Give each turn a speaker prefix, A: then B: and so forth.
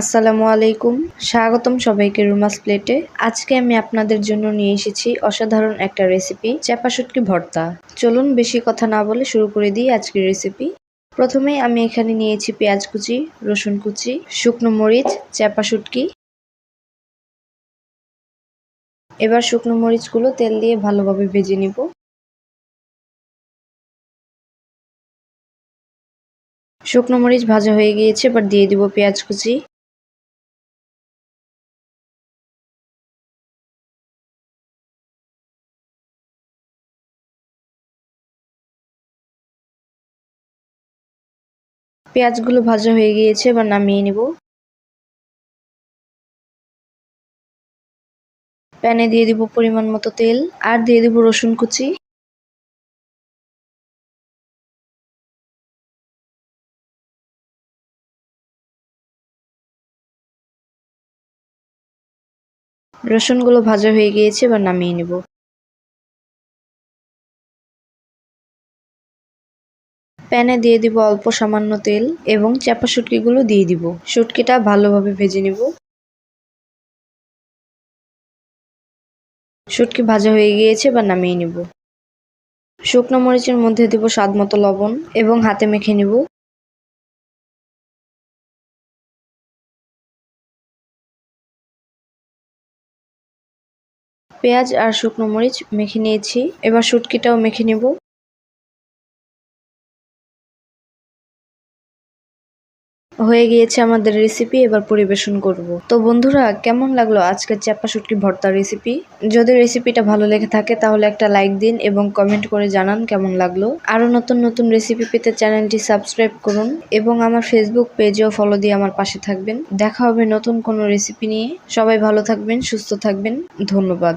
A: আসসালামু আলাইকুম। স্বাগতম সবাইকে রুমাস প্লেটে। আজকে আমি আপনাদের জন্য নিয়ে এসেছি অসাধারণ একটা রেসিপি চাপা শুটকি ভর্তা। চলুন বেশি কথা না বলে শুরু করে দিই আজকের রেসিপি। প্রথমেই আমি এখানে নিয়েছি পেঁয়াজ কুচি, রসুন কুচি, শুকনো মরিচ চাপা শুটকি। এবার শুকনো মরিচগুলো তেল দিয়ে ভালোভাবে ভেজে নিব। শুকনো মরিচ ভাজা হয়ে গিয়েছে, এবার দিয়ে দিব পেঁয়াজ কুচি। পেঁয়াজগুলো ভাজা হয়ে গিয়েছে, এবার নামিয়ে নেব। প্যানে দিয়ে দিব পরিমাণ মতো তেল, আর দিয়ে দিব রসুন কুচি। রসুনগুলো ভাজা হয়ে গিয়েছে, এবার নামিয়ে নেব। প্যানে দিয়ে দিব অল্প সামান্য তেল এবং চাপা শুটকিগুলো দিয়ে দিব। শুটকিটা ভালোভাবে ভেজে নিব। শুটকি ভাজা হয়ে গিয়েছে বা নামিয়ে নিব। শুকনো মরিচের মধ্যে দিব স্বাদ মতো লবণ এবং হাতে মেখে নিব। পেঁয়াজ আর শুকনো মরিচ মেখে নিয়েছি। এবার শুটকিটাও মেখে নেব। হয়ে গিয়েছে আমাদের রেসিপি এবার পরিবেশন করব। তো বন্ধুরা, কেমন লাগল আজকের চাপা শুটকি ভর্তার রেসিপি যদি রেসিপিটা ভালো লেগে থাকে তাহলে একটা লাইক দিন এবং কমেন্ট করে জানান কেমন লাগল। আরও নতুন নতুন রেসিপি পেতে চ্যানেলটি সাবস্ক্রাইব করুন এবং আমার ফেসবুক পেজেও ফলো দিয়ে আমার পাশে থাকবেন। দেখা হবে নতুন কোনো রেসিপি নিয়ে। সবাই ভালো থাকবেন, সুস্থ থাকবেন। ধন্যবাদ।